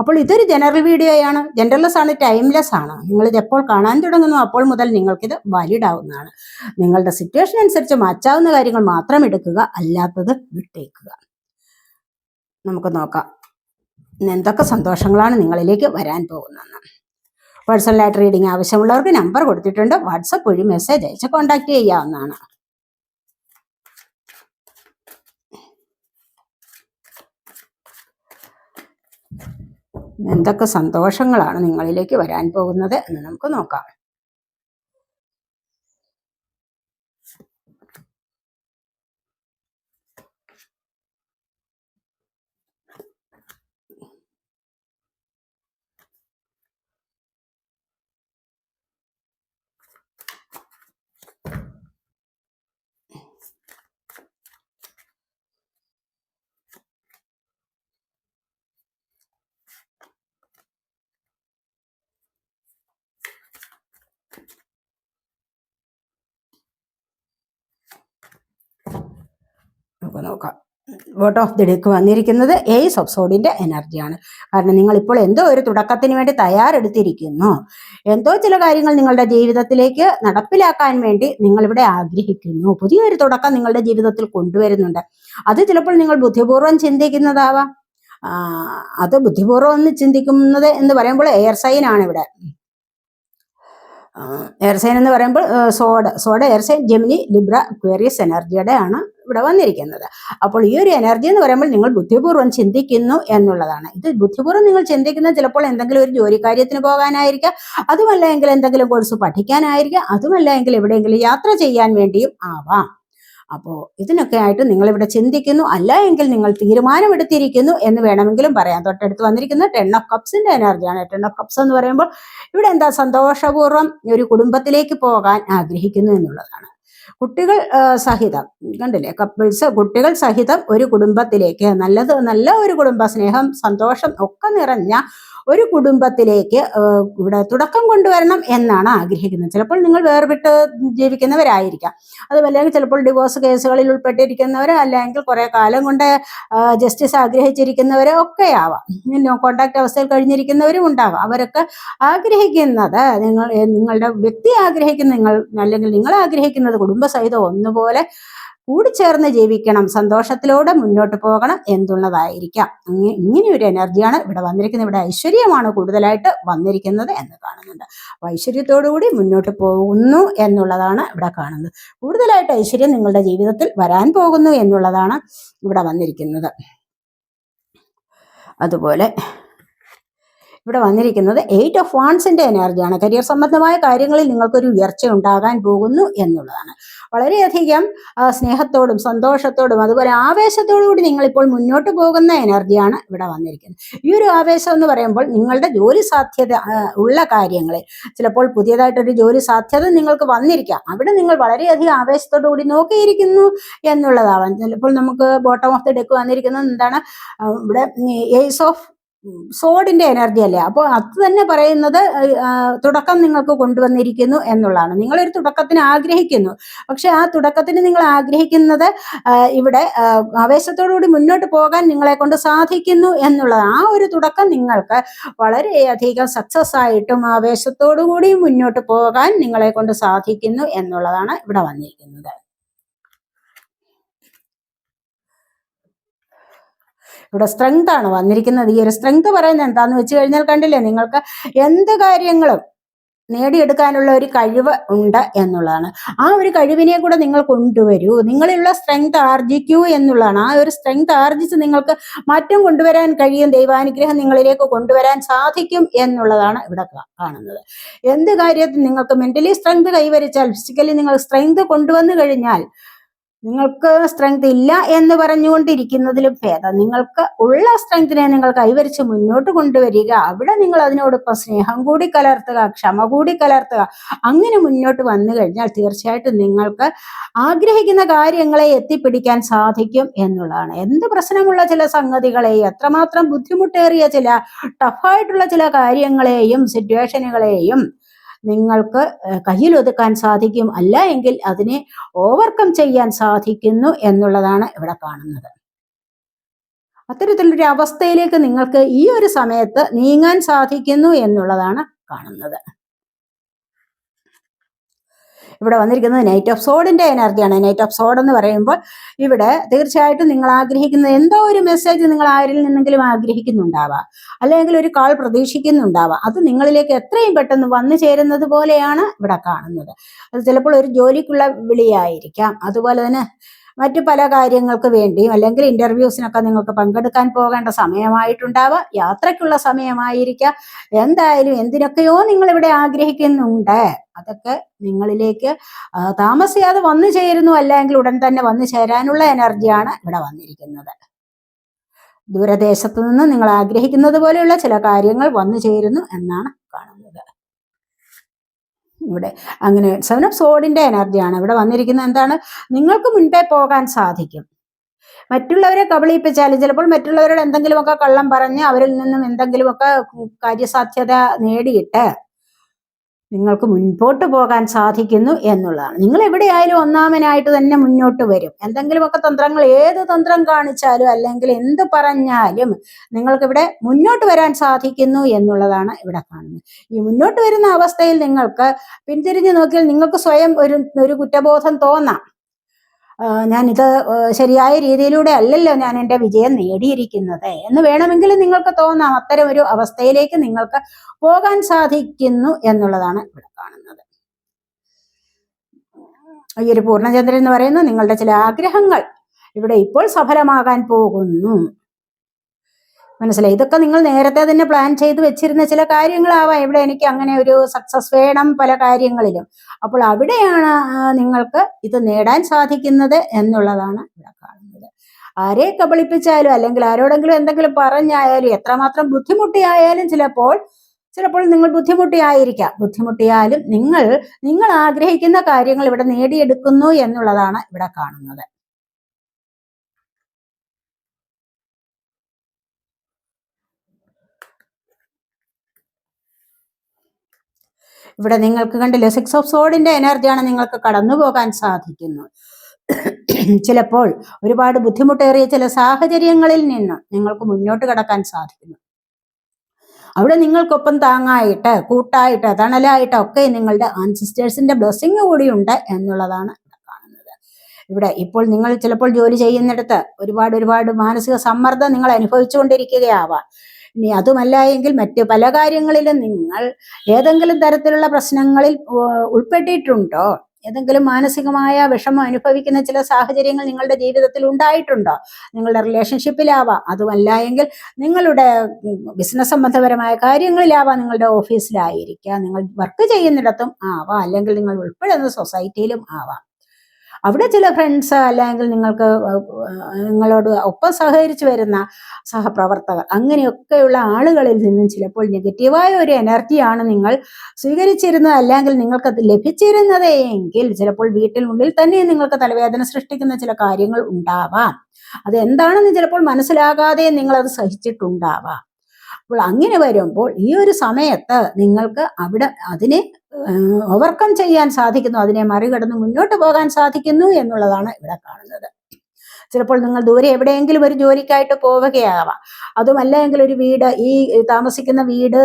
അപ്പോൾ ഇതൊരു ജനറൽ വീഡിയോയാണ് ജനറൽലെസ് ആണ് ടൈംലെസ് ആണ്. നിങ്ങൾ ഇത് എപ്പോൾ കാണാൻ തുടങ്ങുന്നു അപ്പോൾ മുതൽ നിങ്ങൾക്കിത് വാലിഡ് ആവുന്നതാണ്. നിങ്ങളുടെ സിറ്റുവേഷൻ അനുസരിച്ച് മാറ്റാവുന്ന കാര്യങ്ങൾ മാത്രം എടുക്കുക അല്ലാത്തത് വിട്ടേക്കുക. നമുക്ക് നോക്കാം. എന്തൊക്കെ സന്തോഷങ്ങളാണ് നിങ്ങളിലേക്ക് വരാൻ പോകുന്നതെന്ന്. പേഴ്സണലായിട്ട് റീഡിംഗ് ആവശ്യമുള്ളവർക്ക് നമ്പർ കൊടുത്തിട്ടുണ്ട്. വാട്സപ്പ് വഴി മെസ്സേജ് അയച്ച് കോൺടാക്ട് ചെയ്യാവുന്നതാണ്. എന്തൊക്കെ സന്തോഷങ്ങളാണ് നിങ്ങളിലേക്ക് വരാൻ പോകുന്നത് എന്ന് നമുക്ക് നോക്കാം നമുക്ക് നോക്കാം. വോട്ട് ഓഫ് ദി ഡേക്ക് വന്നിരിക്കുന്നത് ഏസ് ഓഫ് സോഡിന്റെ എനർജിയാണ് കാരണം നിങ്ങൾ ഇപ്പോൾ എന്തോ ഒരു തുടക്കത്തിന് വേണ്ടി തയ്യാറെടുത്തിരിക്കുന്നു. എന്തോ ചില കാര്യങ്ങൾ നിങ്ങളുടെ ജീവിതത്തിലേക്ക് നടപ്പിലാക്കാൻ വേണ്ടി നിങ്ങൾ ഇവിടെ ആഗ്രഹിക്കുന്നു. പുതിയൊരു തുടക്കം നിങ്ങളുടെ ജീവിതത്തിൽ കൊണ്ടുവരുന്നുണ്ട്. അത് ചിലപ്പോൾ നിങ്ങൾ ബുദ്ധിപൂർവം ചിന്തിക്കുന്നതാവാം. അത് ബുദ്ധിപൂർവം ഒന്ന് ചിന്തിക്കുന്നത് എന്ന് പറയുമ്പോൾ എയർ സൈൻ ആണ് ഇവിടെ. എയർ സൈൻ എന്ന് പറയുമ്പോൾ സോഡ soda air sign air sign Gemini Libra Aquarius എനർജിയുടെ ആണ് ഇവിടെ വന്നിരിക്കുന്നത്. അപ്പോൾ ഈ ഒരു എനർജി എന്ന് പറയുമ്പോൾ നിങ്ങൾ ബുദ്ധിപൂർവം ചിന്തിക്കുന്നു എന്നുള്ളതാണ്. ഇത് ബുദ്ധിപൂർവം നിങ്ങൾ ചിന്തിക്കുന്നത് ചിലപ്പോൾ എന്തെങ്കിലും ഒരു ജോലി കാര്യത്തിന് പോകാനായിരിക്കാം. അതുമല്ല എങ്കിൽ എന്തെങ്കിലും കോഴ്സ് പഠിക്കാനായിരിക്കാം. അതുമല്ല എങ്കിൽ എവിടെയെങ്കിലും യാത്ര ചെയ്യാൻ വേണ്ടിയും ആവാം. അപ്പോൾ ഇതിനൊക്കെ ആയിട്ട് നിങ്ങൾ ഇവിടെ ചിന്തിക്കുന്നു അല്ല എങ്കിൽ നിങ്ങൾ തീരുമാനമെടുത്തിരിക്കുന്നു എന്ന് വേണമെങ്കിലും പറയാം. തൊട്ടടുത്ത് വന്നിരിക്കുന്ന ടെൻ ഓഫ് കപ്സിന്റെ എനർജിയാണ് ടെൻ ഓഫ് കപ്സ് എന്ന് പറയുമ്പോൾ ഇവിടെ എന്താ സന്തോഷപൂർവം ഒരു കുടുംബത്തിലേക്ക് പോകാൻ ആഗ്രഹിക്കുന്നു എന്നുള്ളതാണ്. കുട്ടികൾ സഹിതം. കണ്ടില്ലേ? കപ്പിൾസ് കുട്ടികൾ സഹിതം ഒരു കുടുംബത്തിലേക്ക് നല്ലത് നല്ല ഒരു കുടുംബ സ്നേഹം സന്തോഷം ഒക്കെ നിറഞ്ഞ ഒരു കുടുംബത്തിലേക്ക് ഇവിടെ തുടക്കം കൊണ്ടുവരണം എന്നാണ് ആഗ്രഹിക്കുന്നത്. ചിലപ്പോൾ നിങ്ങൾ വേർപെട്ട് ജീവിക്കുന്നവരായിരിക്കാം. അതുപോലെ ചിലപ്പോൾ ഡിവോഴ്സ് കേസുകളിൽ ഉൾപ്പെട്ടിരിക്കുന്നവർ അല്ലെങ്കിൽ കുറെ കാലം കൊണ്ട് ജസ്റ്റിസ് ആഗ്രഹിച്ചിരിക്കുന്നവരോ ഒക്കെ ആവാം. നോ കോണ്ടാക്ട് അവസ്ഥയിൽ കഴിഞ്ഞിരിക്കുന്നവരും ഉണ്ടാവാം. അവരൊക്കെ ആഗ്രഹിക്കുന്നത് നിങ്ങൾ നിങ്ങളുടെ വ്യക്തി ആഗ്രഹിക്കുന്ന നിങ്ങൾ അല്ലെങ്കിൽ നിങ്ങൾ ആഗ്രഹിക്കുന്നത് കുടുംബസഹിതം ഒന്നുപോലെ കൂടിച്ചേർന്ന് ജീവിക്കണം സന്തോഷത്തിലൂടെ മുന്നോട്ട് പോകണം എന്നുള്ളതായിരിക്കാം. ഇങ്ങനെ ഒരു എനർജിയാണ് ഇവിടെ വന്നിരിക്കുന്നത്. ഇവിടെ ഐശ്വര്യമാണ് കൂടുതലായിട്ട് വന്നിരിക്കുന്നത് എന്ന് കാണുന്നുണ്ട്. അപ്പൊ ഐശ്വര്യത്തോടുകൂടി മുന്നോട്ട് പോകുന്നു എന്നുള്ളതാണ് ഇവിടെ കാണുന്നത്. കൂടുതലായിട്ട് ഐശ്വര്യം നിങ്ങളുടെ ജീവിതത്തിൽ വരാൻ പോകുന്നു എന്നുള്ളതാണ് ഇവിടെ വന്നിരിക്കുന്നത്. അതുപോലെ ഇവിടെ വന്നിരിക്കുന്നത് എയ്റ്റ് ഓഫ് വാൺസിന്റെ എനർജിയാണ് കരിയർ സംബന്ധമായ കാര്യങ്ങളിൽ നിങ്ങൾക്കൊരു ഉയർച്ച ഉണ്ടാകാൻ പോകുന്നു എന്നുള്ളതാണ്. വളരെയധികം സ്നേഹത്തോടും സന്തോഷത്തോടും അതുപോലെ ആവേശത്തോടു കൂടി നിങ്ങളിപ്പോൾ മുന്നോട്ട് പോകുന്ന എനർജിയാണ് ഇവിടെ വന്നിരിക്കുന്നത്. ഈ ഒരു ആവേശം എന്ന് പറയുമ്പോൾ നിങ്ങളുടെ ജോലി സാധ്യത ഉള്ള കാര്യങ്ങളെ ചിലപ്പോൾ പുതിയതായിട്ടൊരു ജോലി സാധ്യത നിങ്ങൾക്ക് വന്നിരിക്കാം. അവിടെ നിങ്ങൾ വളരെയധികം ആവേശത്തോടു കൂടി നോക്കിയിരിക്കുന്നു എന്നുള്ളതാവാം ചിലപ്പോൾ നമുക്ക് ബോട്ടം ഓഫ് ദി ഡെക്ക് വന്നിരിക്കുന്നത് എന്താണ്? ഇവിടെ എയ്സ് ഓഫ് സോഡിന്റെ എനർജി അല്ലേ? അപ്പോൾ അത് തന്നെ പറയുന്നത് തുടക്കം നിങ്ങൾക്ക് കൊണ്ടുവന്നിരിക്കുന്നു എന്നുള്ളതാണ്. നിങ്ങളൊരു തുടക്കത്തിന് ആഗ്രഹിക്കുന്നു. പക്ഷെ ആ തുടക്കത്തിന് നിങ്ങൾ ആഗ്രഹിക്കുന്നത് ഇവിടെ ആവേശത്തോടുകൂടി മുന്നോട്ട് പോകാൻ നിങ്ങളെ കൊണ്ട് സാധിക്കുന്നു എന്നുള്ളത് ആ ഒരു തുടക്കം നിങ്ങൾക്ക് വളരെയധികം സക്സസ് ആയിട്ടും ആവേശത്തോടു കൂടി മുന്നോട്ട് പോകാൻ നിങ്ങളെ കൊണ്ട് സാധിക്കുന്നു എന്നുള്ളതാണ് ഇവിടെ വന്നിരിക്കുന്നത്. ഇവിടെ സ്ട്രെങ്ത് ആണ് വന്നിരിക്കുന്നത്. ഈ ഒരു സ്ട്രെങ്ത് പറയുന്നത് എന്താന്ന് വെച്ച് കഴിഞ്ഞാൽ കണ്ടില്ലേ നിങ്ങൾക്ക് എന്ത് കാര്യങ്ങളും നേടിയെടുക്കാനുള്ള ഒരു കഴിവ് ഉണ്ട് എന്നുള്ളതാണ്. ആ ഒരു കഴിവിനെ കൂടെ നിങ്ങൾ കൊണ്ടുവരൂ. നിങ്ങളിലുള്ള സ്ട്രെങ്ത് ആർജിക്കൂ എന്നുള്ളതാണ്. ആ ഒരു സ്ട്രെങ്ത് ആർജിച്ച് നിങ്ങൾക്ക് മാറ്റം കൊണ്ടുവരാൻ കഴിയും ദൈവാനുഗ്രഹം നിങ്ങളിലേക്ക് കൊണ്ടുവരാൻ സാധിക്കും എന്നുള്ളതാണ് ഇവിടെ കാണുന്നത്. എന്ത് കാര്യത്തിൽ നിങ്ങൾക്ക് മെന്റലി സ്ട്രെങ്ത് കൈവരിച്ചാൽ ഫിസിക്കലി നിങ്ങൾ സ്ട്രെങ്ത് കൊണ്ടുവന്നു കഴിഞ്ഞാൽ നിങ്ങൾക്ക് സ്ട്രെങ്ത് ഇല്ല എന്ന് പറഞ്ഞുകൊണ്ടിരിക്കുന്നതിലും ഭേദം. നിങ്ങൾക്ക് ഉള്ള സ്ട്രെങ്തിനെ നിങ്ങൾ കൈവരിച്ച് മുന്നോട്ട് കൊണ്ടുവരിക. അവിടെ നിങ്ങൾ അതിനോടൊപ്പം സ്നേഹം കൂടി കലർത്തുക ക്ഷമ കൂടി കലർത്തുക. അങ്ങനെ മുന്നോട്ട് വന്നു കഴിഞ്ഞാൽ തീർച്ചയായിട്ടും നിങ്ങൾക്ക് ആഗ്രഹിക്കുന്ന കാര്യങ്ങളെ എത്തിപ്പിടിക്കാൻ സാധിക്കും എന്നുള്ളതാണ്. എന്ത് പ്രശ്നമുള്ള ചില സംഗതികളെ എത്രമാത്രം ബുദ്ധിമുട്ടേറിയ ചില ടഫായിട്ടുള്ള ചില കാര്യങ്ങളെയും സിറ്റുവേഷനുകളെയും നിങ്ങൾക്ക് കയ്യിലൊതുക്കാൻ സാധിക്കും അല്ല എങ്കിൽ അതിനെ ഓവർകം ചെയ്യാൻ സാധിക്കുന്നു എന്നുള്ളതാണ് ഇവിടെ കാണുന്നത്. അത്തരത്തിലൊരു അവസ്ഥയിലേക്ക് നിങ്ങൾക്ക് ഈ ഒരു സമയത്ത് നീങ്ങാൻ സാധിക്കുന്നു എന്നുള്ളതാണ് കാണുന്നത്. ഇവിടെ വന്നിരിക്കുന്നത് നൈറ്റ് ഓഫ് സോഡിന്റെ എനർജിയാണ്. നൈറ്റ് ഓഫ് സോഡ് എന്ന് പറയുമ്പോൾ ഇവിടെ തീർച്ചയായിട്ടും നിങ്ങൾ ആഗ്രഹിക്കുന്ന എന്തോ ഒരു മെസ്സേജ് നിങ്ങൾ ആരിൽ നിന്നെങ്കിലും ആഗ്രഹിക്കുന്നുണ്ടാവാം. അല്ലെങ്കിൽ ഒരു കാൾ പ്രതീക്ഷിക്കുന്നുണ്ടാവാം. അത് നിങ്ങളിലേക്ക് എത്രയും പെട്ടെന്ന് വന്നു ചേരുന്നത് പോലെയാണ് ഇവിടെ കാണുന്നത്. അത് ചിലപ്പോൾ ഒരു ജോലിക്കുള്ള വിളിയായിരിക്കാം. അതുപോലെ തന്നെ മറ്റു പല കാര്യങ്ങൾക്ക് വേണ്ടിയും അല്ലെങ്കിൽ ഇന്റർവ്യൂസിനൊക്കെ നിങ്ങൾക്ക് പങ്കെടുക്കാൻ പോകേണ്ട സമയമായിട്ടുണ്ടാവാം. യാത്രയ്ക്കുള്ള സമയമായിരിക്കാം. എന്തായാലും എന്തിനൊക്കെയോ നിങ്ങൾ ഇവിടെ ആഗ്രഹിക്കുന്നുണ്ട്. അതൊക്കെ നിങ്ങളിലേക്ക് താമസിയാതെ വന്നു ചേരുന്നു അല്ലെങ്കിൽ ഉടൻ തന്നെ വന്നു ചേരാനുള്ള എനർജിയാണ് ഇവിടെ വന്നിരിക്കുന്നത്. ദൂരദേശത്തു നിന്ന് നിങ്ങൾ ആഗ്രഹിക്കുന്നത് പോലെയുള്ള ചില കാര്യങ്ങൾ വന്നു ചേരുന്നു എന്നാണ് ഇവിടെ അങ്ങനെ സെവൻ ഓഫ് സോഡിന്റെ എനർജിയാണ് ഇവിടെ വന്നിരിക്കുന്നത് എന്താണ്? നിങ്ങൾക്ക് മുൻപേ പോകാൻ സാധിക്കും. മറ്റുള്ളവരെ കബളിപ്പിച്ചാലും ചിലപ്പോൾ മറ്റുള്ളവരോട് എന്തെങ്കിലുമൊക്കെ കള്ളം പറഞ്ഞ് അവരിൽ നിന്നും എന്തെങ്കിലുമൊക്കെ കാര്യസാധ്യത നേടിയിട്ട് നിങ്ങൾക്ക് മുൻപോട്ട് പോകാൻ സാധിക്കുന്നു എന്നുള്ളതാണ്. നിങ്ങൾ എവിടെയായാലും ഒന്നാമനായിട്ട് തന്നെ മുന്നോട്ട് വരും. എന്തെങ്കിലുമൊക്കെ തന്ത്രങ്ങൾ ഏത് തന്ത്രം കാണിച്ചാലും അല്ലെങ്കിൽ എന്ത് പറഞ്ഞാലും നിങ്ങൾക്ക് ഇവിടെ മുന്നോട്ട് വരാൻ സാധിക്കുന്നു എന്നുള്ളതാണ് ഇവിടെ കാണുന്നത്. ഈ മുന്നോട്ട് വരുന്ന അവസ്ഥയിൽ നിങ്ങൾക്ക് പിന്തിരിഞ്ഞു നോക്കിയാൽ നിങ്ങൾക്ക് സ്വയം ഒരു ഒരു കുറ്റബോധം തോന്നാം. ഞാനിത് ശരിയായ രീതിയിലൂടെ അല്ലല്ലോ ഞാൻ എന്റെ വിജയം നേടിയിരിക്കുന്നത്. എന്ന് വേണമെങ്കിൽ നിങ്ങൾക്ക് തോന്നാം. അത്തരം ഒരു അവസ്ഥയിലേക്ക് നിങ്ങൾക്ക് പോകാൻ സാധിക്കുന്നു എന്നുള്ളതാണ് ഇവിടെ കാണുന്നത്. ഈ ഒരു പൂർണചന്ദ്രൻ എന്ന് പറയുന്നത് നിങ്ങളുടെ ചില ആഗ്രഹങ്ങൾ ഇവിടെ ഇപ്പോൾ സഫലമാകാൻ പോകുന്നു. മനസ്സിലായി? ഇതൊക്കെ നിങ്ങൾ നേരത്തെ തന്നെ പ്ലാൻ ചെയ്ത് വെച്ചിരുന്ന ചില കാര്യങ്ങളാവാം ഇവിടെ എനിക്ക് അങ്ങനെ ഒരു സക്സസ് വേണം പല കാര്യങ്ങളിലും. അപ്പോൾ അവിടെയാണ് നിങ്ങൾക്ക് ഇത് നേടാൻ സാധിക്കുന്നത് എന്നുള്ളതാണ് ഇവിടെ കാണുന്നത്. ആരെ കബളിപ്പിച്ചാലും അല്ലെങ്കിൽ ആരോടെങ്കിലും എന്തെങ്കിലും പറഞ്ഞായാലും എത്രമാത്രം ബുദ്ധിമുട്ടിയായാലും ചിലപ്പോൾ ചിലപ്പോൾ നിങ്ങൾ ബുദ്ധിമുട്ടിയായിരിക്കാം. ബുദ്ധിമുട്ടിയാലും നിങ്ങൾ നിങ്ങൾ ആഗ്രഹിക്കുന്ന കാര്യങ്ങൾ ഇവിടെ നേടിയെടുക്കുന്നു എന്നുള്ളതാണ് ഇവിടെ കാണുന്നത്. ഇവിടെ നിങ്ങൾക്ക് കണ്ടില്ലേ സിക്സ് ഓഫ് സോഡിന്റെ എനർജിയാണ് നിങ്ങൾക്ക് കടന്നു പോകാൻ സാധിക്കുന്നത് ചിലപ്പോൾ ഒരുപാട് ബുദ്ധിമുട്ടേറിയ ചില സാഹചര്യങ്ങളിൽ നിന്ന് നിങ്ങൾക്ക് മുന്നോട്ട് കടക്കാൻ സാധിക്കുന്നു. അവിടെ നിങ്ങൾക്കൊപ്പം താങ്ങായിട്ട് കൂട്ടായിട്ട് തണലായിട്ട് ഒക്കെ നിങ്ങളുടെ ആൻസിസ്റ്റേഴ്സിന്റെ ബ്ലെസ്സിങ് കൂടിയുണ്ട് എന്നുള്ളതാണ് കാണുന്നത്. ഇവിടെ ഇപ്പോൾ നിങ്ങൾ ചിലപ്പോൾ ജോലി ചെയ്യുന്നിടത്ത് ഒരുപാട് ഒരുപാട് മാനസിക സമ്മർദ്ദം നിങ്ങൾ അനുഭവിച്ചുകൊണ്ടിരിക്കുകയാവാം. ഇനി അതുമല്ല എങ്കിൽ മറ്റ് പല കാര്യങ്ങളിലും നിങ്ങൾ ഏതെങ്കിലും തരത്തിലുള്ള പ്രശ്നങ്ങളിൽ ഉൾപ്പെട്ടിട്ടുണ്ടോ? ഏതെങ്കിലും മാനസികമായ വിഷമം അനുഭവിക്കുന്ന ചില സാഹചര്യങ്ങൾ നിങ്ങളുടെ ജീവിതത്തിൽ ഉണ്ടായിട്ടുണ്ടോ? നിങ്ങളുടെ റിലേഷൻഷിപ്പിലാവാം അതുമല്ല എങ്കിൽ നിങ്ങളുടെ ബിസിനസ് സംബന്ധപരമായ കാര്യങ്ങളിലാവാം നിങ്ങളുടെ ഓഫീസിലായിരിക്കാം നിങ്ങൾ വർക്ക് ചെയ്യുന്നിടത്തും ആവാം. അല്ലെങ്കിൽ നിങ്ങൾ ഉൾപ്പെടുന്ന സൊസൈറ്റിയിലും ആവാം. അവിടെ ചില ഫ്രണ്ട്സ് അല്ലെങ്കിൽ നിങ്ങൾക്ക് നിങ്ങളോട് ഒപ്പം സഹകരിച്ചു വരുന്ന സഹപ്രവർത്തകർ അങ്ങനെയൊക്കെയുള്ള ആളുകളിൽ നിന്നും ചിലപ്പോൾ നെഗറ്റീവായ ഒരു എനർജിയാണ് നിങ്ങൾ സ്വീകരിച്ചിരുന്നത് അല്ലെങ്കിൽ നിങ്ങൾക്ക് അത് ലഭിച്ചിരുന്നത് എങ്കിൽ ചിലപ്പോൾ വീട്ടിനുള്ളിൽ തന്നെ നിങ്ങൾക്ക് തലവേദന സൃഷ്ടിക്കുന്ന ചില കാര്യങ്ങൾ ഉണ്ടാവാം. അത് എന്താണെന്ന് ചിലപ്പോൾ മനസ്സിലാകാതെ നിങ്ങൾ അത് സഹിച്ചിട്ടുണ്ടാവാം. അപ്പോൾ അങ്ങനെ വരുമ്പോൾ ഈ ഒരു സമയത്ത് നിങ്ങൾക്ക് അവിടെ അതിനെ ഓവർകം ചെയ്യാൻ സാധിക്കുന്നു അതിനെ മറികടന്ന് മുന്നോട്ട് പോകാൻ സാധിക്കുന്നു എന്നുള്ളതാണ് ഇവിടെ കാണുന്നത്. ചിലപ്പോൾ നിങ്ങൾ ദൂരെ എവിടെയെങ്കിലും ഒരു ജോലിക്കായിട്ട് പോവുകയാവാം. അതുമല്ല എങ്കിൽ ഒരു വീട് ഈ താമസിക്കുന്ന വീട്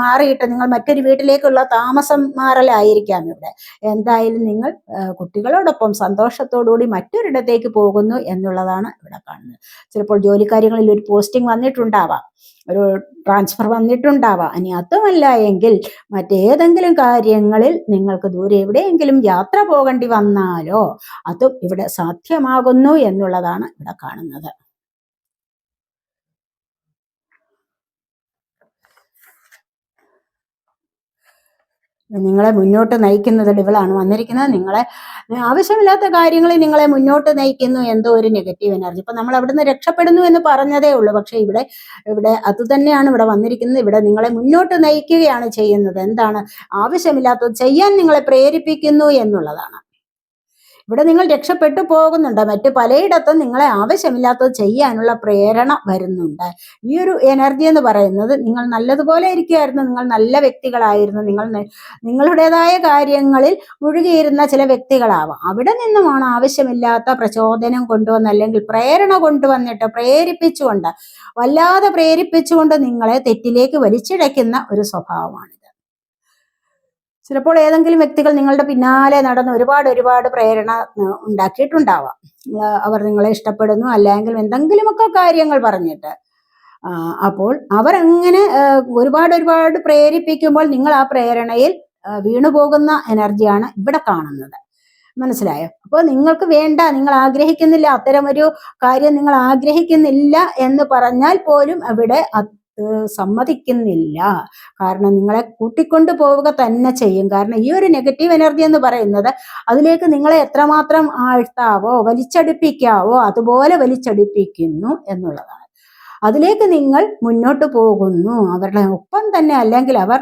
മാറിയിട്ട് നിങ്ങൾ മറ്റൊരു വീട്ടിലേക്കുള്ള താമസം മാറലായിരിക്കാം ഇവിടെ. എന്തായാലും നിങ്ങൾ കുട്ടികളോടൊപ്പം സന്തോഷത്തോടുകൂടി മറ്റൊരിടത്തേക്ക് പോകുന്നു എന്നുള്ളതാണ് ഇവിടെ കാണുന്നത്. ചിലപ്പോൾ ജോലിക്കാര്യങ്ങളിൽ ഒരു പോസ്റ്റിംഗ് വന്നിട്ടുണ്ടാവാം. ഒരു ട്രാൻസ്ഫർ വന്നിട്ടുണ്ടാവാം. ഇനി അതുമല്ല എങ്കിൽ മറ്റേതെങ്കിലും കാര്യങ്ങളിൽ നിങ്ങൾക്ക് ദൂരെ എവിടെയെങ്കിലും യാത്ര പോകേണ്ടി വന്നാലോ അതും ഇവിടെ സാധ്യമാകുന്നു എന്നുള്ളതാണ് ഇവിടെ കാണുന്നത്. നിങ്ങളെ മുന്നോട്ട് നയിക്കുന്നത് ഇവളാണ് വന്നിരിക്കുന്നത്. നിങ്ങളെ ആവശ്യമില്ലാത്ത കാര്യങ്ങളിൽ നിങ്ങളെ മുന്നോട്ട് നയിക്കുന്നു എന്തോ ഒരു നെഗറ്റീവ് എനർജി ഇപ്പൊ നമ്മൾ അവിടുന്ന് രക്ഷപ്പെടുന്നു എന്ന് പറഞ്ഞതേ ഉള്ളൂ. പക്ഷെ ഇവിടെ ഇവിടെ അത് തന്നെയാണ് ഇവിടെ വന്നിരിക്കുന്നത്. ഇവിടെ നിങ്ങളെ മുന്നോട്ട് നയിക്കുകയാണ് ചെയ്യുന്നത്. എന്താണ്? ആവശ്യമില്ലാത്തത് ചെയ്യാൻ നിങ്ങളെ പ്രേരിപ്പിക്കുന്നു എന്നുള്ളതാണ്. ഇവിടെ നിങ്ങൾ രക്ഷപ്പെട്ടു പോകുന്നുണ്ട്. മറ്റ് പലയിടത്തും നിങ്ങളെ ആവശ്യമില്ലാത്തത് ചെയ്യാനുള്ള പ്രേരണ വരുന്നുണ്ട്. ഈ ഒരു എനർജി എന്ന് പറയുന്നത് നിങ്ങൾ നല്ലതുപോലെ ഇരിക്കുമായിരുന്നു നിങ്ങൾ നല്ല വ്യക്തികളായിരുന്നു നിങ്ങൾ നിങ്ങളുടേതായ കാര്യങ്ങളിൽ മുഴുകിയിരുന്ന ചില വ്യക്തികളാവാം. അവിടെ നിന്നുമാണ് ആവശ്യമില്ലാത്ത പ്രചോദനം കൊണ്ടുവന്ന് അല്ലെങ്കിൽ പ്രേരണ കൊണ്ടുവന്നിട്ട് പ്രേരിപ്പിച്ചുകൊണ്ട് വല്ലാതെ പ്രേരിപ്പിച്ചുകൊണ്ട് നിങ്ങളെ തെറ്റിലേക്ക് വലിച്ചിഴയ്ക്കുന്ന ഒരു സ്വഭാവമാണിത് ചിലപ്പോൾ ഏതെങ്കിലും വ്യക്തികൾ നിങ്ങളുടെ പിന്നാലെ നടന്ന് ഒരുപാട് ഒരുപാട് പ്രേരണ ഉണ്ടാക്കിയിട്ടുണ്ടാവാം. അവർ നിങ്ങളെ ഇഷ്ടപ്പെടുന്നു അല്ലെങ്കിൽ എന്തെങ്കിലുമൊക്കെ കാര്യങ്ങൾ പറഞ്ഞിട്ട്. അപ്പോൾ അവർ അങ്ങനെ ഒരുപാട് ഒരുപാട് പ്രേരിപ്പിക്കുമ്പോൾ നിങ്ങൾ ആ പ്രേരണയിൽ വീണുപോകുന്ന എനർജിയാണ് ഇവിടെ കാണുന്നത്. മനസ്സിലായോ? അപ്പോൾ നിങ്ങൾക്ക് വേണ്ട നിങ്ങൾ ആഗ്രഹിക്കുന്നില്ല അത്തരമൊരു കാര്യം നിങ്ങൾ ആഗ്രഹിക്കുന്നില്ല എന്ന് പറഞ്ഞാൽ പോലും അവിടെ സമ്മതിക്കുന്നില്ല. കാരണം നിങ്ങളെ കൂട്ടിക്കൊണ്ടു പോവുക തന്നെ ചെയ്യും. കാരണം ഈ ഒരു നെഗറ്റീവ് എനർജി എന്ന് പറയുന്നത് അതിലേക്ക് നിങ്ങളെ എത്രമാത്രം ആഴ്ത്താവോ വലിച്ചടിപ്പിക്കാവോ അതുപോലെ വലിച്ചടിപ്പിക്കുന്നു എന്നുള്ളതാണ്. അതിലേക്ക് നിങ്ങൾ മുന്നോട്ട് പോകുന്നു. അവരുടെ ഒപ്പം തന്നെ അല്ലെങ്കിൽ അവർ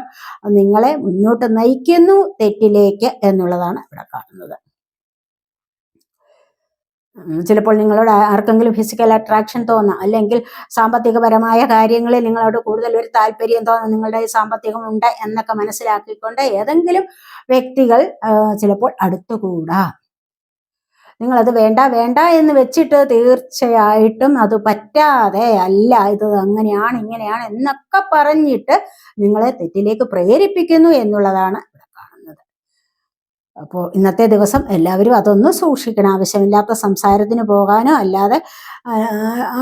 നിങ്ങളെ മുന്നോട്ട് നയിക്കുന്നു തെറ്റിലേക്ക് എന്നുള്ളതാണ് ഇവിടെ കാണുന്നത്. ചിലപ്പോൾ നിങ്ങളോട് ആർക്കെങ്കിലും ഫിസിക്കൽ അട്രാക്ഷൻ തോന്നാം. അല്ലെങ്കിൽ സാമ്പത്തികപരമായ കാര്യങ്ങളിൽ നിങ്ങളോട് കൂടുതൽ ഒരു താല്പര്യം തോന്നാം. നിങ്ങളുടെ സാമ്പത്തികമുണ്ട് എന്നൊക്കെ മനസ്സിലാക്കിക്കൊണ്ട് ഏതെങ്കിലും വ്യക്തികൾ ചിലപ്പോൾ അടുത്തുകൂടാ. നിങ്ങളത് വേണ്ട വേണ്ട എന്ന് വെച്ചിട്ട് തീർച്ചയായിട്ടും അത് പറ്റാതെ അല്ല ഇത് അങ്ങനെയാണ് ഇങ്ങനെയാണ് എന്നൊക്കെ പറഞ്ഞിട്ട് നിങ്ങളെ തെറ്റിലേക്ക് പ്രേരിപ്പിക്കുന്നു എന്നുള്ളതാണ് അപ്പോൾ ഇന്നത്തെ ദിവസം എല്ലാവരും അതൊന്നും സൂക്ഷിക്കണം. ആവശ്യമില്ലാത്ത സംസാരത്തിന് പോകാനോ അല്ലാതെ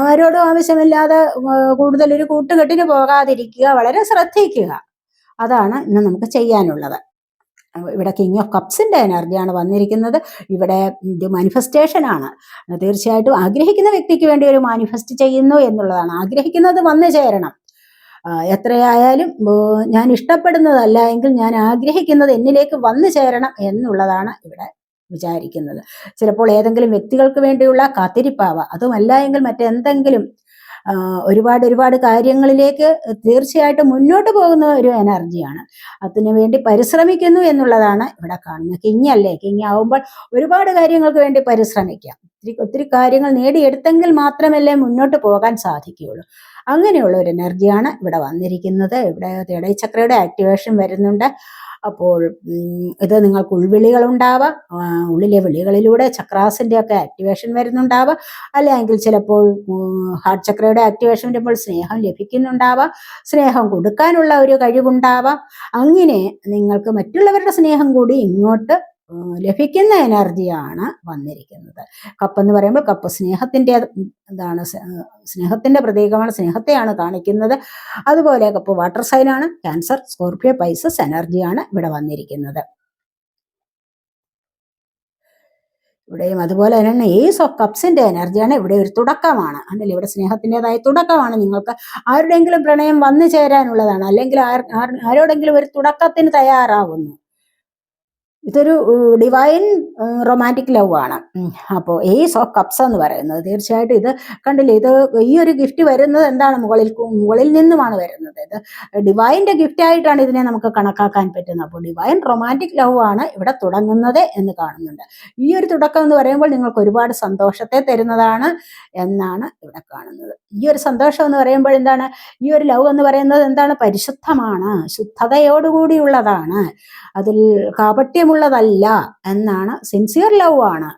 ആരോടും ആവശ്യമില്ലാതെ കൂടുതലൊരു കൂട്ടുകെട്ടിന് പോകാതിരിക്കുക വളരെ ശ്രദ്ധിക്കുക. അതാണ് ഇന്ന് നമുക്ക് ചെയ്യാനുള്ളത്. ഇവിടെ കിങ് ഓഫ് കപ്സിന്റെ എനർജിയാണ് വന്നിരിക്കുന്നത്. ഇവിടെ ഇത് മാനിഫെസ്റ്റേഷൻ ആണ്. തീർച്ചയായിട്ടും ആഗ്രഹിക്കുന്ന വ്യക്തിക്ക് വേണ്ടി ഒരു മാനിഫെസ്റ്റ് ചെയ്യുന്നു എന്നുള്ളതാണ്. ആഗ്രഹിക്കുന്നത് വന്നു ചേരണം. എത്രയായാലും ഞാൻ ഇഷ്ടപ്പെടുന്നതല്ല എങ്കിൽ ഞാൻ ആഗ്രഹിക്കുന്നത് എന്നിലേക്ക് വന്നു ചേരണം എന്നുള്ളതാണ് ഇവിടെ വിചാരിക്കുന്നത്. ചിലപ്പോൾ ഏതെങ്കിലും വ്യക്തികൾക്ക് വേണ്ടിയുള്ള കാത്തിരിപ്പാവാം. അതുമല്ല എങ്കിൽ മറ്റെന്തെങ്കിലും ഒരുപാട് ഒരുപാട് കാര്യങ്ങളിലേക്ക് തീർച്ചയായിട്ടും മുന്നോട്ട് പോകുന്ന ഒരു എനർജിയാണ്. അതിനു വേണ്ടി പരിശ്രമിക്കുന്നു എന്നുള്ളതാണ് ഇവിടെ കാണുന്നത്. കിങ് അല്ലേ കിങ് ആവുമ്പോൾ ഒരുപാട് കാര്യങ്ങൾക്ക് വേണ്ടി പരിശ്രമിക്കാം. ഒത്തിരി ഒത്തിരി കാര്യങ്ങൾ നേടിയെടുത്തെങ്കിൽ മാത്രമല്ലേ മുന്നോട്ട് പോകാൻ സാധിക്കുകയുള്ളൂ. അങ്ങനെയുള്ള ഒരു എനർജിയാണ് ഇവിടെ വന്നിരിക്കുന്നത്. ഇവിടെ തേടൈചക്രയുടെ ആക്ടിവേഷൻ വരുന്നുണ്ട്. അപ്പോൾ ഇത് നിങ്ങൾക്ക് ഉൾവിളികൾ ഉണ്ടാവാം. ഉള്ളിലെ വിളികളിലൂടെ ചക്രാസിന്റെ ഒക്കെ ആക്ടിവേഷൻ വരുന്നുണ്ടാവാം. അല്ലെങ്കിൽ ചിലപ്പോൾ ഹാർട്ട് ചക്രയുടെ ആക്ടിവേഷൻ വരുമ്പോൾ സ്നേഹം ലഭിക്കുന്നുണ്ടാവാം. സ്നേഹം കൊടുക്കാനുള്ള ഒരു കഴിവുണ്ടാവാം. അങ്ങനെ നിങ്ങൾക്ക് മറ്റുള്ളവരുടെ സ്നേഹം കൂടി ഇങ്ങോട്ട് ലഭിക്കുന്ന എനർജിയാണ് വന്നിരിക്കുന്നത്. കപ്പ് എന്ന് പറയുമ്പോൾ കപ്പ് സ്നേഹത്തിന്റെ എന്താണ് സ്നേഹത്തിന്റെ പ്രതീകമാണ് സ്നേഹത്തെയാണ് കാണിക്കുന്നത്. അതുപോലെ കപ്പ് വാട്ടർ സൈനാണ് ക്യാൻസർ സ്കോർപ്പിയോ പൈസസ് എനർജിയാണ് ഇവിടെ വന്നിരിക്കുന്നത്. ഇവിടെയും അതുപോലെ തന്നെ ഏസ് ഓഫ് കപ്സിന്റെ എനർജിയാണ് ഇവിടെ ഒരു തുടക്കമാണ്. അല്ലെങ്കിൽ ഇവിടെ സ്നേഹത്തിന്റെതായ തുടക്കമാണ്. നിങ്ങൾക്ക് ആരുടെയെങ്കിലും പ്രണയം വന്നു ചേരാനുള്ളതാണ്. അല്ലെങ്കിൽ ആരോടെങ്കിലും ഒരു തുടക്കത്തിന് തയ്യാറാവുന്നു. ഇതൊരു ഡിവൈൻ റൊമാന്റിക് ലവ് ആണ്. അപ്പോൾ ഏസ് ഓഫ് കപ്സ് എന്ന് പറയുന്നത് തീർച്ചയായിട്ടും ഇത് കണ്ടില്ലേ ഇത് ഈ ഒരു ഗിഫ്റ്റ് വരുന്നത് എന്താണ്? മുകളിൽ മുകളിൽ നിന്നുമാണ് വരുന്നത്. ഇത് ഡിവൈന്റെ ഗിഫ്റ്റ് ആയിട്ടാണ് ഇതിനെ നമുക്ക് കണക്കാക്കാൻ പറ്റുന്നത്. അപ്പോൾ ഡിവൈൻ റൊമാന്റിക് ലവ് ആണ് ഇവിടെ തുടങ്ങുന്നത് എന്ന് കാണുന്നുണ്ട്. ഈ ഒരു തുടക്കം എന്ന് പറയുമ്പോൾ നിങ്ങൾക്ക് ഒരുപാട് സന്തോഷത്തെ തരുന്നതാണ് എന്നാണ് ഇവിടെ കാണുന്നത്. ഈ ഒരു സന്തോഷം എന്ന് പറയുമ്പോൾ എന്താണ്? ഈ ഒരു ലവ് എന്ന് പറയുന്നത് എന്താണ്? പരിശുദ്ധമാണ് ശുദ്ധതയോടുകൂടിയുള്ളതാണ്. അതിൽ കാപട്യമുള്ളതല്ല എന്നാണ് സിൻസിയർ ലവ് ആണ്.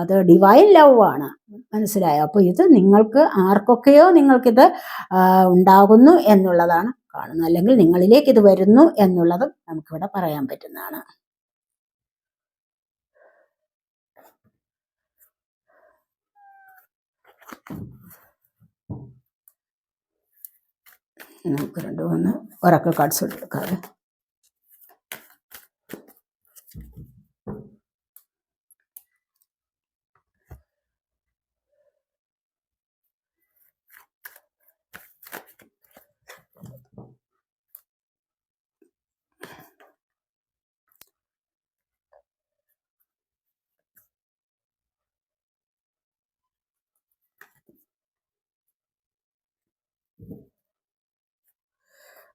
അത് ഡിവൈൻ ലവ് ആണ്. മനസ്സിലായോ? അപ്പോൾ ഇത് നിങ്ങൾക്ക് ആർക്കൊക്കെയോ നിങ്ങൾക്കിത് ഉണ്ടാകുന്നു എന്നുള്ളതാണ് കാണുന്നത്. അല്ലെങ്കിൽ നിങ്ങളിലേക്ക് ഇത് വരുന്നു എന്നുള്ളത് നമുക്കിവിടെ പറയാൻ പറ്റുന്നതാണ്. നമുക്ക് രണ്ട് മൂന്ന് ഒറക്ക കാർഡ്സ് എടുക്കാറ്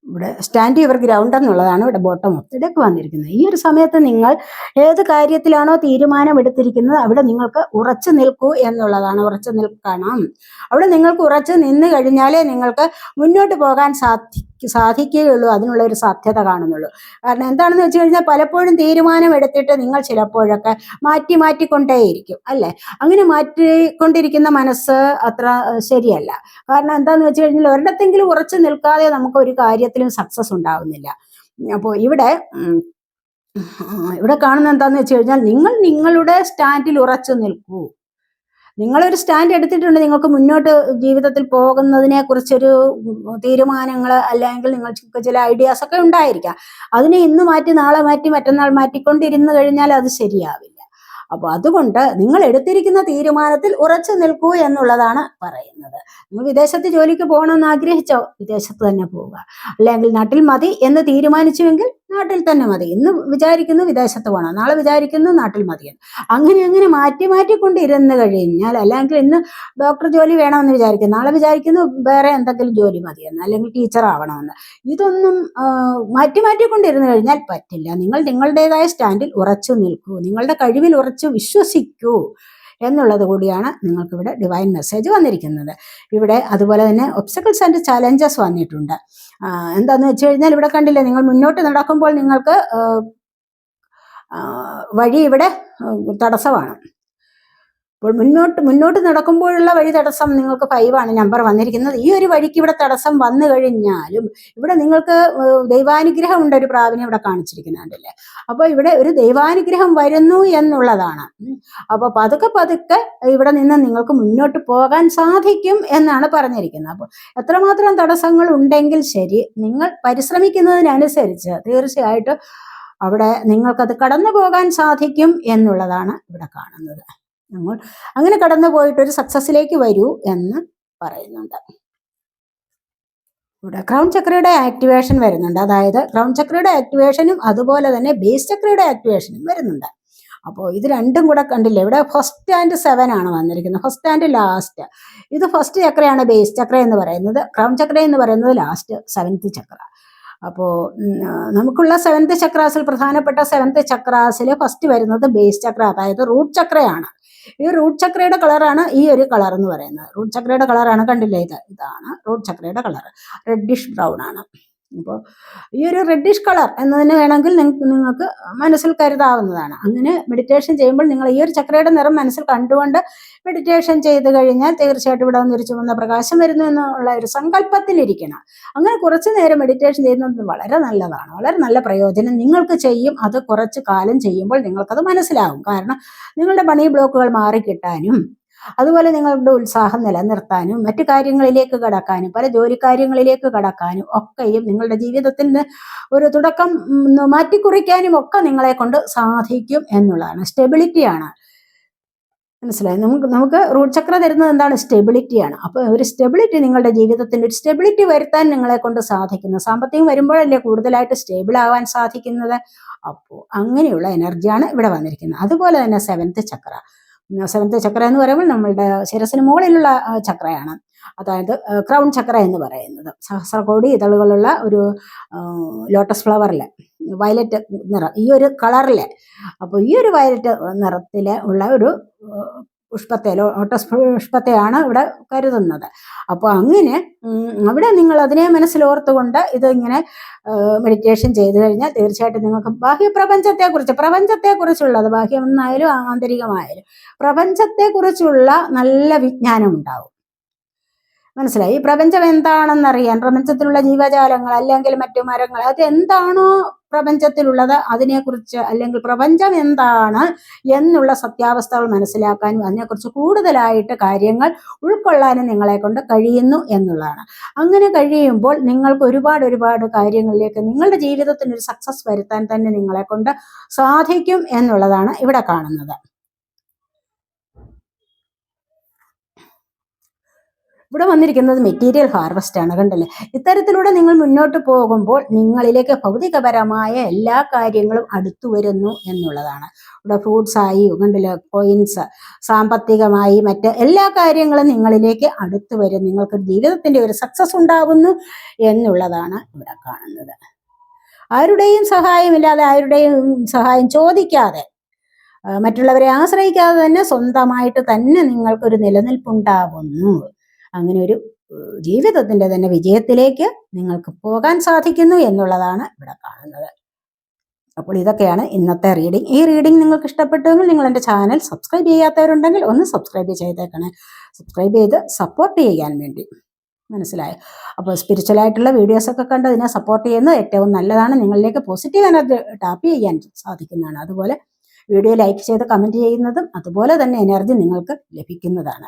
ഇവിടെ സ്റ്റാൻഡ് യുവർ ഗ്രൗണ്ട് എന്നുള്ളതാണ് ഇവിടെ ബോട്ടം ഒത്തിടക്ക് വന്നിരിക്കുന്നത്. ഈ ഒരു സമയത്ത് നിങ്ങൾ ഏത് കാര്യത്തിലാണോ തീരുമാനം എടുത്തിരിക്കുന്നത് അവിടെ നിങ്ങൾക്ക് ഉറച്ചു നിൽക്കൂ എന്നുള്ളതാണ്. ഉറച്ചു നിൽക്കണം. അവിടെ നിങ്ങൾക്ക് ഉറച്ചു നിന്ന് കഴിഞ്ഞാലേ നിങ്ങൾക്ക് മുന്നോട്ട് പോകാൻ സാധി സാധിക്കുകയുള്ളൂ അതിനുള്ള ഒരു സാധ്യത കാണുന്നുള്ളൂ. കാരണം എന്താണെന്ന് വെച്ച് കഴിഞ്ഞാൽ പലപ്പോഴും തീരുമാനം എടുത്തിട്ട് നിങ്ങൾ ചിലപ്പോഴൊക്കെ മാറ്റി മാറ്റിക്കൊണ്ടേയിരിക്കും അല്ലേ? അങ്ങനെ മാറ്റിക്കൊണ്ടിരിക്കുന്ന മനസ്സ് അത്ര ശരിയല്ല. കാരണം എന്താന്ന് വെച്ച് കഴിഞ്ഞാൽ ഒരിടത്തെങ്കിലും ഉറച്ചു നിൽക്കാതെ നമുക്ക് ഒരു കാര്യത്തിലും സക്സസ് ഉണ്ടാവുന്നില്ല. അപ്പോൾ ഇവിടെ ഇവിടെ കാണുന്ന എന്താന്ന് വെച്ച് കഴിഞ്ഞാൽ നിങ്ങൾ നിങ്ങളുടെ സ്റ്റാൻഡിൽ ഉറച്ചു നിൽക്കൂ. നിങ്ങളൊരു സ്റ്റാൻഡ് എടുത്തിട്ടുണ്ട് നിങ്ങൾക്ക് മുന്നോട്ട് ജീവിതത്തിൽ പോകുന്നതിനെ കുറിച്ചൊരു തീരുമാനങ്ങൾ അല്ലെങ്കിൽ നിങ്ങൾക്ക് ചില ഐഡിയാസ് ഒക്കെ ഉണ്ടായിരിക്കാം. അതിനെ ഇന്ന് മാറ്റി നാളെ മാറ്റി മറ്റന്നാൾ മാറ്റിക്കൊണ്ടിരുന്നു കഴിഞ്ഞാൽ അത് ശരിയാവില്ല. അപ്പോൾ അതുകൊണ്ട് നിങ്ങൾ എടുത്തിരിക്കുന്ന തീരുമാനത്തിൽ ഉറച്ചു നിൽക്കൂ എന്നുള്ളതാണ് പറയുന്നത്. നിങ്ങൾ വിദേശത്ത് ജോലിക്ക് പോകണമെന്ന് ആഗ്രഹിച്ചോ വിദേശത്ത് തന്നെ പോവുക. അല്ലെങ്കിൽ നാട്ടിൽ മതി എന്ന് തീരുമാനിച്ചുവെങ്കിൽ നാട്ടിൽ തന്നെ മതി. ഇന്ന് വിചാരിക്കുന്നു വിദേശത്ത് പോകണം നാളെ വിചാരിക്കുന്നു നാട്ടിൽ മതി എന്ന്. അങ്ങനെ അങ്ങനെ മാറ്റി മാറ്റിക്കൊണ്ടിരുന്ന് കഴിഞ്ഞാൽ അല്ലെങ്കിൽ ഇന്ന് ഡോക്ടർ ജോലി വേണമെന്ന് വിചാരിക്കുന്നു നാളെ വിചാരിക്കുന്നു വേറെ എന്തെങ്കിലും ജോലി മതിയെന്ന് അല്ലെങ്കിൽ ടീച്ചർ ആവണമെന്ന്. ഇതൊന്നും മാറ്റി മാറ്റിക്കൊണ്ടിരുന്ന് കഴിഞ്ഞാൽ പറ്റില്ല. നിങ്ങൾ നിങ്ങളുടേതായ സ്റ്റാൻഡിൽ ഉറച്ചു നിൽക്കൂ. നിങ്ങളുടെ കഴിവിൽ ഉറച്ചു വിശ്വസിക്കൂ എന്നുള്ളത് കൂടിയാണ് നിങ്ങൾക്കിവിടെ ഡിവൈൻ മെസ്സേജ് വന്നിരിക്കുന്നത്. ഇവിടെ അതുപോലെ തന്നെ ഒബ്സ്റ്റക്കിൾസ് ആൻഡ് ചാലഞ്ചസ് വന്നിട്ടുണ്ട്. എന്താണെന്ന് വെച്ച് കഴിഞ്ഞാൽ ഇവിടെ കണ്ടില്ലേ നിങ്ങൾ മുന്നോട്ട് നടക്കുമ്പോൾ നിങ്ങൾക്ക് വഴി ഇവിടെ തടസ്സമാണ്. അപ്പോൾ മുന്നോട്ട് മുന്നോട്ട് നടക്കുമ്പോഴുള്ള വഴി തടസ്സം നിങ്ങൾക്ക് ഫൈവാണ് നമ്പർ വന്നിരിക്കുന്നത്. ഈ ഒരു വഴിക്ക് ഇവിടെ തടസ്സം വന്നു കഴിഞ്ഞാലും ഇവിടെ നിങ്ങൾക്ക് ദൈവാനുഗ്രഹം ഉണ്ട് ഒരു പ്രാവിനെ ഇവിടെ കാണിച്ചിരിക്കുന്നുണ്ടല്ലേ അപ്പോൾ ഇവിടെ ഒരു ദൈവാനുഗ്രഹം വരുന്നു എന്നുള്ളതാണ്. അപ്പോൾ പതുക്കെ പതുക്കെ ഇവിടെ നിന്ന് നിങ്ങൾക്ക് മുന്നോട്ട് പോകാൻ സാധിക്കും എന്നാണ് പറഞ്ഞിരിക്കുന്നത്. അപ്പോൾ എത്രമാത്രം തടസ്സങ്ങൾ ഉണ്ടെങ്കിൽ ശരി നിങ്ങൾ പരിശ്രമിക്കുന്നതിനനുസരിച്ച് തീർച്ചയായിട്ടും അവിടെ നിങ്ങൾക്കത് കടന്നു പോകാൻ സാധിക്കും എന്നുള്ളതാണ് ഇവിടെ കാണുന്നത്. നമ്മൾ അങ്ങനെ കടന്നു പോയിട്ട് ഒരു സക്സസ്സിലേക്ക് വരൂ എന്ന് പറയുന്നുണ്ട്. ഇവിടെ ക്രൗൺ ചക്രയുടെ ആക്ടിവേഷൻ വരുന്നുണ്ട്. അതായത് ക്രൗൺ ചക്രയുടെ ആക്ടിവേഷനും അതുപോലെ തന്നെ ബേസ് ചക്രയുടെ ആക്ടിവേഷനും വരുന്നുണ്ട്. അപ്പോൾ ഇത് രണ്ടും കൂടെ കണ്ടില്ല? ഇവിടെ ഫസ്റ്റ് ആൻഡ് സെവൻ ആണ് വന്നിരിക്കുന്നത്. ഫസ്റ്റ് ആൻഡ് ലാസ്റ്റ് ഇത് ഫസ്റ്റ് ചക്രയാണ് ബേസ് ചക്ര എന്ന് പറയുന്നത്. ക്രൗൺ ചക്ര എന്ന് പറയുന്നത് ലാസ്റ്റ് സെവൻത്ത് ചക്ര. അപ്പോൾ നമുക്കുള്ള സെവൻത്ത് ചക്രാസിൽ പ്രധാനപ്പെട്ട സെവൻത്ത് ചക്രാസിൽ ഫസ്റ്റ് വരുന്നത് ബേസ് ചക്ര അതായത് റൂട്ട് ചക്രയാണ്. ഈ റൂട്ട് ചക്രയുടെ കളറാണ് ഈ ഒരു കളർ എന്ന് പറയുന്നത്. റൂട്ട് ചക്രയുടെ കളറാണ് കണ്ടില്ലേ ഇത്? ഇതാണ് റൂട്ട് ചക്രയുടെ കളർ. റെഡിഷ് ബ്രൗൺ ആണ്. അപ്പോൾ ഈ ഒരു റെഡിഷ് കളർ എന്നതിന് വേണമെങ്കിൽ നിങ്ങൾക്ക് നിങ്ങൾക്ക് മനസ്സിൽ കരുതാവുന്നതാണ്. അങ്ങനെ മെഡിറ്റേഷൻ ചെയ്യുമ്പോൾ നിങ്ങൾ ഈ ഒരു ചക്രയുടെ നിറം മനസ്സിൽ കണ്ടുകൊണ്ട് മെഡിറ്റേഷൻ ചെയ്ത് കഴിഞ്ഞാൽ തീർച്ചയായിട്ടും ഇവിടെ വന്നൊരു ചുവന്ന പ്രകാശം വരുന്നു എന്നുള്ള ഒരു സങ്കല്പത്തിലിരിക്കണം അങ്ങനെ കുറച്ച് നേരം മെഡിറ്റേഷൻ ചെയ്യുന്നത് വളരെ നല്ലതാണ്. വളരെ നല്ല പ്രയോജനം നിങ്ങൾക്ക് ചെയ്യും. അത് കുറച്ച് കാലം ചെയ്യുമ്പോൾ നിങ്ങൾക്കത് മനസ്സിലാവും. കാരണം നിങ്ങളുടെ പണി ബ്ലോക്കുകൾ മാറിക്കിട്ടാനും അതുപോലെ നിങ്ങളുടെ ഉത്സാഹം നിലനിർത്താനും മറ്റു കാര്യങ്ങളിലേക്ക് കടക്കാനും പല ജോലി കാര്യങ്ങളിലേക്ക് കടക്കാനും ഒക്കെയും നിങ്ങളുടെ ജീവിതത്തിന്റെ ഒരു തുടക്കം മാറ്റിക്കുറിക്കാനും ഒക്കെ നിങ്ങളെ കൊണ്ട് സാധിക്കും എന്നുള്ളതാണ്. സ്റ്റെബിലിറ്റിയാണ് മനസ്സിലായി? നമുക്ക് നമുക്ക് റൂട്ട് ചക്ര തരുന്നത് എന്താണ്? സ്റ്റെബിലിറ്റിയാണ് അപ്പോൾ ഒരു സ്റ്റെബിലിറ്റി നിങ്ങളുടെ ജീവിതത്തിൽ ഒരു സ്റ്റെബിലിറ്റി വരുത്താൻ നിങ്ങളെ കൊണ്ട് സാധിക്കുന്നു. സാമ്പത്തികം വരുമ്പോഴല്ലേ കൂടുതലായിട്ട് സ്റ്റേബിൾ ആവാൻ സാധിക്കുന്നത്? അപ്പോൾ അങ്ങനെയുള്ള എനർജിയാണ് ഇവിടെ വന്നിരിക്കുന്നത്. അതുപോലെ തന്നെ സെവൻത്ത് ചക്ര സെവൻത്ത് ചക്ര എന്ന് പറയുമ്പോൾ നമ്മളുടെ ശിരസിന് മുകളിലുള്ള ചക്രയാണ്. അതായത് ക്രൗൺ ചക്ര എന്ന് പറയുന്നത്. സഹസ്രകോടി ഇതളുകളുള്ള ഒരു ലോട്ടസ് ഫ്ലവറിലെ വയലറ്റ് നിറം ഈ ഒരു കളറിലെ. അപ്പോൾ ഈ ഒരു വയലറ്റ് നിറത്തിലെ ഉള്ള ഒരു പുഷ്പത്തെ ലോട്ടസ് പുഷ്പത്തെയാണ് ഇവിടെ കരുതുന്നത്. അപ്പോൾ അങ്ങനെ അവിടെ നിങ്ങൾ അതിനെ മനസ്സിലോർത്തുകൊണ്ട് ഇത് ഇങ്ങനെ മെഡിറ്റേഷൻ ചെയ്തു കഴിഞ്ഞാൽ തീർച്ചയായിട്ടും നിങ്ങൾക്ക് ബാഹ്യ പ്രപഞ്ചത്തെക്കുറിച്ച് പ്രപഞ്ചത്തെക്കുറിച്ചുള്ളത് ബാഹ്യമെന്നായാലും ആന്തരികമായാലും പ്രപഞ്ചത്തെക്കുറിച്ചുള്ള നല്ല വിജ്ഞാനം ഉണ്ടാവും. മനസ്സിലായി? ഈ പ്രപഞ്ചം എന്താണെന്നറിയാൻ പ്രപഞ്ചത്തിലുള്ള ജീവജാലങ്ങൾ അല്ലെങ്കിൽ മറ്റു മരങ്ങൾ അത് എന്താണോ പ്രപഞ്ചത്തിലുള്ളത് അതിനെക്കുറിച്ച് അല്ലെങ്കിൽ പ്രപഞ്ചം എന്താണ് എന്നുള്ള സത്യാവസ്ഥകൾ മനസ്സിലാക്കാനും അതിനെക്കുറിച്ച് കൂടുതലായിട്ട് കാര്യങ്ങൾ ഉൾക്കൊള്ളാനും നിങ്ങളെ കൊണ്ട് കഴിയുന്നു എന്നുള്ളതാണ്. അങ്ങനെ കഴിയുമ്പോൾ നിങ്ങൾക്ക് ഒരുപാട് ഒരുപാട് കാര്യങ്ങളിലേക്ക് നിങ്ങളുടെ ജീവിതത്തിന് ഒരു സക്സസ് വരുത്താൻ തന്നെ നിങ്ങളെ കൊണ്ട് സാധിക്കും എന്നുള്ളതാണ് ഇവിടെ കാണുന്നത്. ഇവിടെ വന്നിരിക്കുന്നത് മെറ്റീരിയൽ ഹാർവസ്റ്റ് ആണ് കണ്ടല്ലേ? ഇത്തരത്തിലൂടെ നിങ്ങൾ മുന്നോട്ട് പോകുമ്പോൾ നിങ്ങളിലേക്ക് ഭൗതികപരമായ എല്ലാ കാര്യങ്ങളും അടുത്തു വരുന്നു എന്നുള്ളതാണ്. ഇവിടെ ഫ്രൂട്ട്സ് ആയി കണ്ടില്ലേ? കോയിൻസ് സാമ്പത്തികമായി മറ്റ് എല്ലാ കാര്യങ്ങളും നിങ്ങളിലേക്ക് അടുത്തു വരും. നിങ്ങൾക്ക് ജീവിതത്തിന്റെ ഒരു സക്സസ് ഉണ്ടാകുന്നു എന്നുള്ളതാണ് ഇവിടെ കാണുന്നത്. ആരുടെയും സഹായമില്ലാതെ ആരുടെയും സഹായം ചോദിക്കാതെ മറ്റുള്ളവരെ ആശ്രയിക്കാതെ തന്നെ സ്വന്തമായിട്ട് തന്നെ നിങ്ങൾക്കൊരു നിലനിൽപ്പുണ്ടാകുന്നു. അങ്ങനെ ഒരു ജീവിതത്തിന്റെ തന്നെ വിജയത്തിലേക്ക് നിങ്ങൾക്ക് പോകാൻ സാധിക്കുന്നു എന്നുള്ളതാണ് ഇവിടെ കാണുന്നത്. അപ്പോൾ ഇതൊക്കെയാണ് ഇന്നത്തെ റീഡിംഗ് ഈ റീഡിംഗ് നിങ്ങൾക്ക് ഇഷ്ടപ്പെട്ടുവെങ്കിൽ നിങ്ങൾ എന്റെ ചാനൽ സബ്സ്ക്രൈബ് ചെയ്യാത്തവരുണ്ടെങ്കിൽ ഒന്ന് സബ്സ്ക്രൈബ് ചെയ്തേക്കണേ. സബ്സ്ക്രൈബ് ചെയ്ത് സപ്പോർട്ട് ചെയ്യാൻ വേണ്ടി. മനസ്സിലായോ? അപ്പോൾ സ്പിരിച്വൽ ആയിട്ടുള്ള വീഡിയോസൊക്കെ കണ്ട് അതിനെ സപ്പോർട്ട് ചെയ്യുന്നത് ഏറ്റവും നല്ലതാണ്. നിങ്ങളിലേക്ക് പോസിറ്റീവ് എനർജി ടാപ്പ് ചെയ്യാൻ സാധിക്കുന്നതാണ്. അതുപോലെ വീഡിയോ ലൈക്ക് ചെയ്ത് കമന്റ് ചെയ്യുന്നതും അതുപോലെ തന്നെ എനർജി നിങ്ങൾക്ക് ലഭിക്കുന്നതാണ്.